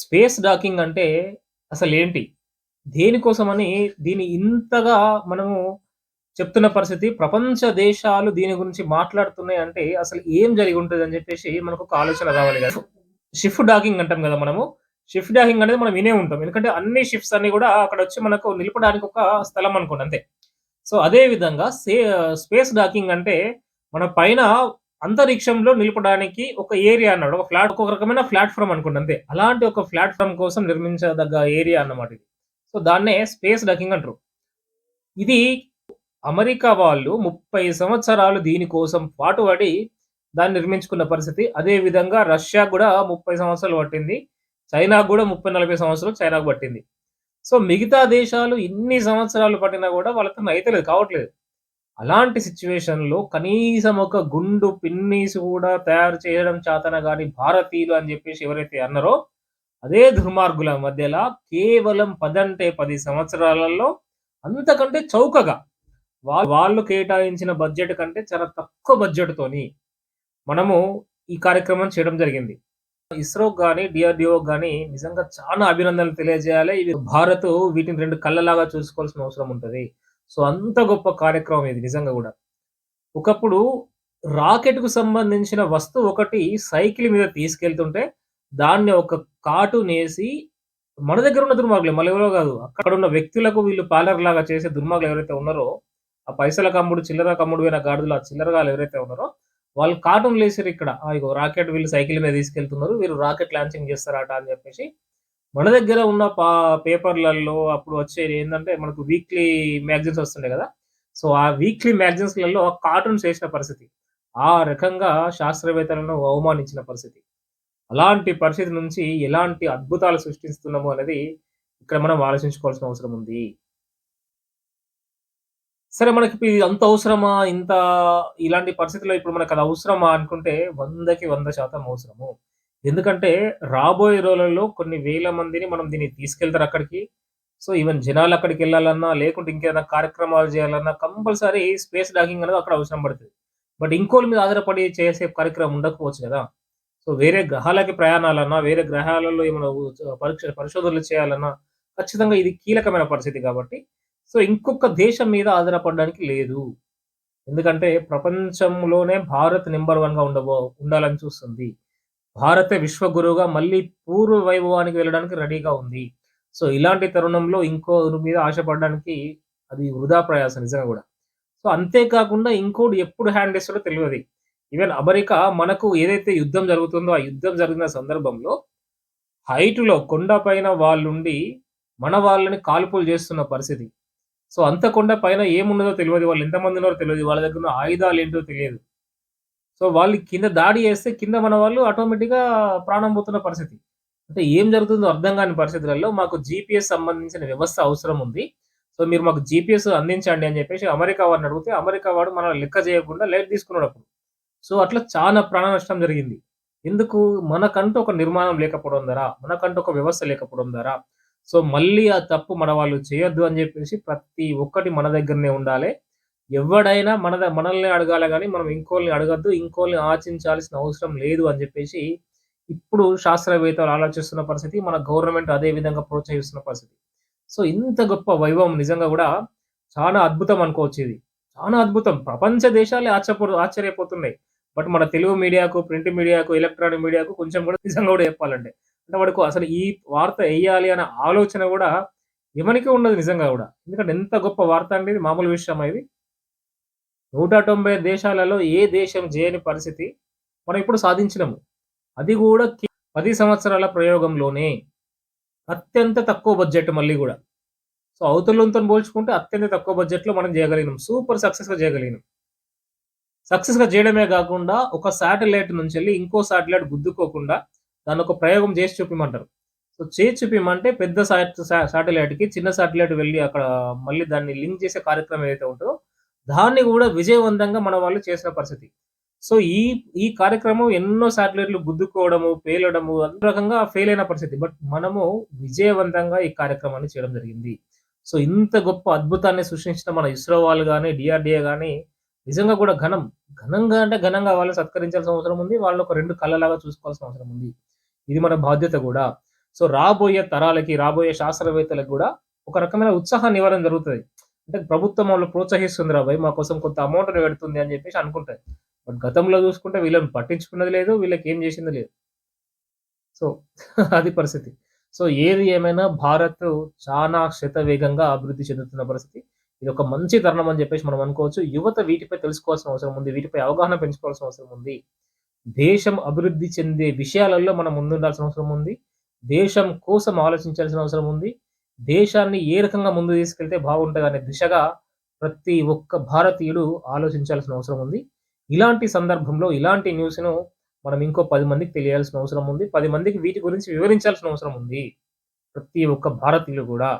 Space docking అంటే అసలు ఏంటి దేనికోసమని దీన్ని ఇంతగా మనము చెప్తున్న పరిస్థితి ప్రపంచ దేశాలు దీని గురించి మాట్లాడుతున్నాయి అంటే అసలు ఏం జరిగి ఉంటదని మనకు ఒక ఆలోచన రావాలి కదా షిఫ్ట్ డాకింగ్ అంటాం కదా మనము. షిఫ్ట్ డాకింగ్ అనేది మనం వినే ఉంటాం. ఎందుకంటే అన్ని షిఫ్ట్స్ అన్ని కూడా అక్కడ వచ్చి మనకు నిలపడానికి ఒక స్థలం అనుకోండి అంతే. సో, అదే విధంగా సే స్పేస్ డాకింగ్ అంటే మన పైన అంతరిక్షంలో నిలపడానికి ఒక ఏరియా అన్నాడు. ఒక ఫ్లాట్ ఒక రకమైన ప్లాట్ఫామ్ అనుకోండి అంతే. అలాంటి ఒక ప్లాట్ఫామ్ కోసం నిర్మించదగ్గ ఏరియా అన్నమాట ఇది. సో, దాన్నే స్పేస్ డకింగ్ అంటారు ఇది అమెరికా వాళ్ళు 30 సంవత్సరాలు దీని కోసం పాటుపడి దాన్ని నిర్మించుకున్న పరిస్థితి. అదే విధంగా రష్యా కూడా ముప్పై సంవత్సరాలు పట్టింది. చైనాకు కూడా ముప్పై నలభై సంవత్సరాలు చైనాకు పట్టింది. సో, మిగతా దేశాలు ఇన్ని సంవత్సరాలు పట్టినా కూడా వాళ్ళతో అయితే లేదు కావట్లేదు. అలాంటి సిచ్యువేషన్‌లో కనీసం ఒక గుండు పిన్నీస్ కూడా తయారు చేయడం చాతన గాని భారతీయులు అని జెప్పేసి ఎవరైతే అన్నారో, అదే దుర్మార్గుల మధ్యల కేవలం 10 అంటే 10 సంవత్సరాలలో అంతకంటే చౌకగా వా వాళ్ళు కేటాయించిన బడ్జెట్ కంటే చాలా తక్కువ బడ్జెట్‌తోని మనము ఈ కార్యక్రమం చేయడం జరిగింది. ఇస్రోకి గాని, డీఆర్‌డీఓకి గాని నిజంగా చానా అభినందనలు తెలియజేయాలి. ఇది భారత్ వీటిని 2 కళ్ళలాగా చూసుకోవాల్సిన అవసరం ఉంటది. సో, అంత గొప్ప కార్యక్రమం ఇది నిజంగా కూడా ఒకప్పుడు రాకెట్‌కు సంబంధించిన వస్తువు ఒకటి సైకిల్ మీద తీసుకెళ్తుంటే దాన్ని ఒక కార్టూనేసి మన దగ్గర ఉన్న దుర్మార్గులే మళ్ళెవరో అక్కడ ఉన్న వ్యక్తులకు వీళ్ళు పాలర్‌లాగా చేసే దుర్మార్గులు ఎవరైతే ఉన్నారో, ఆ పైసల కమ్ముడు చిల్లర కమ్ముడు అయిన గాడిదలు ఆ చిల్లరగాలు ఎవరైతే ఉన్నారో, వాళ్ళు కార్టూన్‌లేసిర్రు ఇక్కడ. ఇగో రాకెట్ వీళ్ళు సైకిల్ మీద తీసుకెళ్తున్నారు. వీళ్ళు రాకెట్ లాంచింగ్ చేస్తారట అని చెప్పేసి మన దగ్గర ఉన్న పా పేపర్‌లలో అప్పుడు వచ్చేది ఏంటంటే మనకు వీక్లీ మ్యాగజైన్స్ వస్తుండే కదా సో, ఆ వీక్లీ మ్యాగజైన్స్‌లలో కార్టూన్స్ వేసిన పరిస్థితి. ఆ రకంగా శాస్త్రవేత్తలను అవమానించిన పరిస్థితి. అలాంటి పరిస్థితి నుంచి ఎలాంటి అద్భుతాలు సృష్టిస్తున్నాము అనేది ఇక్కడ మనం ఆలోచించుకోవాల్సిన అవసరం ఉంది. సరే మనకి ఇది అంత అవసరమా? ఇంత ఇలాంటి పరిస్థితిలో ఇప్పుడు మనకది అవసరమా అనుకుంటే 100కి 100% అవసరము. ఎందుకంటే రాబోయే రోజులలో కొన్ని వేల మందిని మనం దీన్ని తీసుకెళ్తారు అక్కడికి సో, ఈవెన్ జనాలు అక్కడికి వెళ్ళాలన్నా లేకుంటే ఇంకేదైనా కార్యక్రమాలు చేయాలన్నా కంపల్సరీ స్పేస్ డాకింగ్ అనేది అక్కడ అవసరం పడుతుంది బట్ ఇంకోళ్ళ మీద ఆధారపడి చేసే కార్యక్రమం ఉండకపోవచ్చు కదా సో, వేరే గ్రహాలకి ప్రయాణాలన్నా, వేరే గ్రహాలలో ఏమైనా పరీక్ష పరిశోధనలు చేయాలన్నా ఖచ్చితంగా ఇది కీలకమైన పరిస్థితి కాబట్టి, సో, ఇంకొక దేశం మీద ఆధారపడడానికి లేదు. ఎందుకంటే ప్రపంచంలోనే భారత్ నెంబర్ వన్గా ఉండబో ఉండాలని చూస్తుంది. భారత విశ్వగురువుగా మళ్ళీ పూర్వ వైభవానికి వెళ్ళడానికి రెడీగా ఉంది. సో, ఇలాంటి తరుణంలో ఇంకో మీద ఆశపడడానికి అది వృధా ప్రయాస నిజంగా కూడా సో, అంతేకాకుండా ఇంకోటి ఎప్పుడు హ్యాండ్ ఇస్తాడో తెలియదు ఈవెన్ అమెరికా మనకు ఏదైతే యుద్ధం జరుగుతుందో, ఆ యుద్ధం జరిగిన సందర్భంలో హైట్‌లో కొండ పైన వాళ్ళుండి మన వాళ్ళని కాల్పులు చేస్తున్న పరిస్థితి. సో, అంత కొండ పైన ఏమున్నదో తెలియదు వాళ్ళు ఎంతమంది ఉన్నారో తెలియదు వాళ్ళ దగ్గర ఆయుధాలు ఏంటో తెలియదు. సో, వాళ్ళు కింద దాడి చేస్తే కింద మన వాళ్ళు ఆటోమేటిక్‌గా ప్రాణం పోతున్న పరిస్థితి. అంటే ఏం జరుగుతుందో అర్థం కాని పరిస్థితులలో మాకు జీపీఎస్ సంబంధించిన వ్యవస్థ అవసరం ఉంది. సో, మీరు మాకు జీపీఎస్ అందించండి అని చెప్పేసి అమెరికా వాడిని అడిగితే, అమెరికా వాడు మనం లెక్క చేయకుండా లైట్ తీసుకున్నాడప్పుడు. సో, అట్లా చాలా ప్రాణ నష్టం జరిగింది. ఎందుకు? మనకంటూ ఒక నిర్మాణం లేకపోవడం ద్వారా, మనకంటూ ఒక వ్యవస్థ లేకపోవడం ద్వారా. సో, మళ్ళీ ఆ తప్పు మన వాళ్ళు చేయొద్దు అని చెప్పేసి ప్రతి ఒక్కటి మన దగ్గరనే ఉండాలి ఎవడైనా మన మనల్ని అడగాలే కానీ మనం ఇంకోల్ని అడగద్దు ఇంకోల్ని ఆచించాల్సిన అవసరం లేదు అని చెప్పేసి ఇప్పుడు శాస్త్రవేత్తలు ఆలోచిస్తున్న పరిస్థితి. మన గవర్నమెంట్ అదే విధంగా ప్రోత్సహిస్తున్న పరిస్థితి. సో, ఇంత గొప్ప వైభవం నిజంగా కూడా చాలా అద్భుతం అనుకోవచ్చిది. చాలా అద్భుతం. ప్రపంచ దేశాలే ఆశ్చర్య ఆశ్చర్యపోతున్నాయి. బట్ మన తెలుగు మీడియాకు, ప్రింట్ మీడియాకు, ఎలక్ట్రానిక్ మీడియాకు కొంచెం కూడా నిజంగా కూడా చెప్పాలంటే. అంటే వాడికి అసలు ఈ వార్త వేయాలి అనే ఆలోచన కూడా ఎవరికి ఉండదు నిజంగా కూడా ఎందుకంటే ఎంత గొప్ప వార్త అండి మామూలు విషయం ఇది? 190 దేశాలలో ఏ దేశం చేయని పరిస్థితి మనం ఇప్పుడు సాధించినాము. అది కూడా పది సంవత్సరాల ప్రయోగంలోనే. అత్యంత తక్కువ బడ్జెట్ మళ్ళీ కూడా సో, అవతలంతో పోల్చుకుంటే అత్యంత తక్కువ బడ్జెట్‌లో మనం చేయగలిగినాం సూపర్ సక్సెస్‌గా చేయగలిగినాం సక్సెస్‌గా చేయడమే కాకుండా ఒక శాటిలైట్ నుంచెళ్ళి ఇంకో శాటిలైట్ గుద్దుకోకుండా దాన్నొక ప్రయోగం చేసి చూపిమంటారు సో, చేసి చూపిమంటే పెద్ద శాట్ శాటిలైట్‌కి చిన్న శాటిలైట్ వెళ్ళి అక్కడ మళ్ళీ దాన్ని లింక్ చేసే కార్యక్రమం ఏదైతే ఉంటుందో దాన్ని కూడా విజయవంతంగా మన వాళ్ళు చేసిన పరిస్థితి. సో, ఈ ఈ కార్యక్రమం ఎన్నో శాటిలైట్‌లు గుద్దుకోవడము, పేలడము అన్ని రకంగా ఫెయిల్ అయిన పరిస్థితి. బట్ మనము విజయవంతంగా ఈ కార్యక్రమాన్ని చేయడం జరిగింది. సో, ఇంత గొప్ప అద్భుతాన్ని సృష్టించిన మన ఇస్రో వాళ్ళు గాని, డిఆర్డిఏ కానీ నిజంగా కూడా ఘనం. ఘనంగా అంటే ఘనంగా వాళ్ళని సత్కరించాల్సిన అవసరం ఉంది. వాళ్ళు ఒక రెండు కళ్ళలాగా చూసుకోవాల్సిన అవసరం ఉంది. ఇది మన బాధ్యత కూడా సో రాబోయే తరాలకి, రాబోయే శాస్త్రవేత్తలకు కూడా ఒక రకమైన ఉత్సాహాన్ని ఇవ్వడం జరుగుతది. అంటే ప్రభుత్వం వాళ్ళు ప్రోత్సహిస్తుంది రా భయ్! మా కోసం కొంత అమౌంట్ పెడుతుంది అని చెప్పేసి అనుకుంటారు బట్ గతంలో చూసుకుంటే వీళ్ళని పట్టించుకున్నది లేదు. వీళ్ళకి ఏం చేసింది లేదు. సో అది పరిస్థితి. సో ఏది ఏమైనా భారత్ చాలా శతవేగంగా అభివృద్ధి చెందుతున్న పరిస్థితి. ఇది ఒక మంచి తరుణం అని చెప్పేసి మనం అనుకోవచ్చు. యువత వీటిపై తెలుసుకోవాల్సిన అవసరం ఉంది. వీటిపై అవగాహన పెంచుకోవాల్సిన అవసరం ఉంది. దేశం అభివృద్ధి చెందే విషయాలలో మనం ముందుండాల్సిన అవసరం ఉంది. దేశం కోసం ఆలోచించాల్సిన అవసరం ఉంది. దేశాన్ని ఏ రకంగా ముందు తీసుకెళ్తే బాగుంటదనే దిశగా ప్రతి ఒక్క భారతీయుడు ఆలోచించాల్సిన అవసరం ఉంది. ఇలాంటి సందర్భంలో ఇలాంటి న్యూస్‌ను మనం ఇంకో పది మందికి తెలియాల్సిన అవసరం ఉంది. పది మందికి వీటి గురించి వివరించాల్సిన అవసరం ఉంది. ప్రతి ఒక్క భారతీయులు కూడా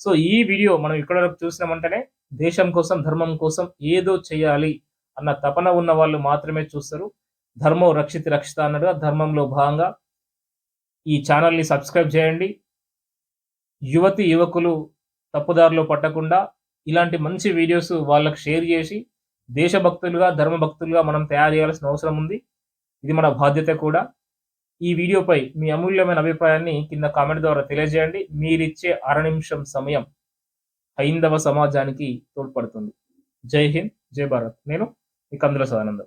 సో ఈ వీడియో మనం ఇక్కడ వరకు చూసినామంటేనే దేశం కోసం, ధర్మం కోసం ఏదో చేయాలి అన్న తపన ఉన్న వాళ్ళు మాత్రమే చూస్తారు. ధర్మం రక్షిత రక్షిత అన్నట్టుగా ధర్మంలో భాగంగా ఈ ఛానల్ని సబ్స్క్రైబ్ చేయండి. యువతి యువకులు తప్పుదారిలో పట్టకుండా ఇలాంటి మంచి వీడియోస్ వాళ్ళకు షేర్ చేసి దేశభక్తులుగా, ధర్మభక్తులుగా మనం తయారు చేయాల్సిన అవసరం ఉంది. ఇది మన బాధ్యత కూడా. ఈ వీడియోపై మీ అమూల్యమైన అభిప్రాయాన్ని కింద కామెంట్ ద్వారా తెలియజేయండి. మీరిచ్చే అర నిమిషం సమయం హైందవ సమాజానికి తోడ్పడుతుంది. జై హింద్, జై భారత్. నేను మీ కందుల సదానందం.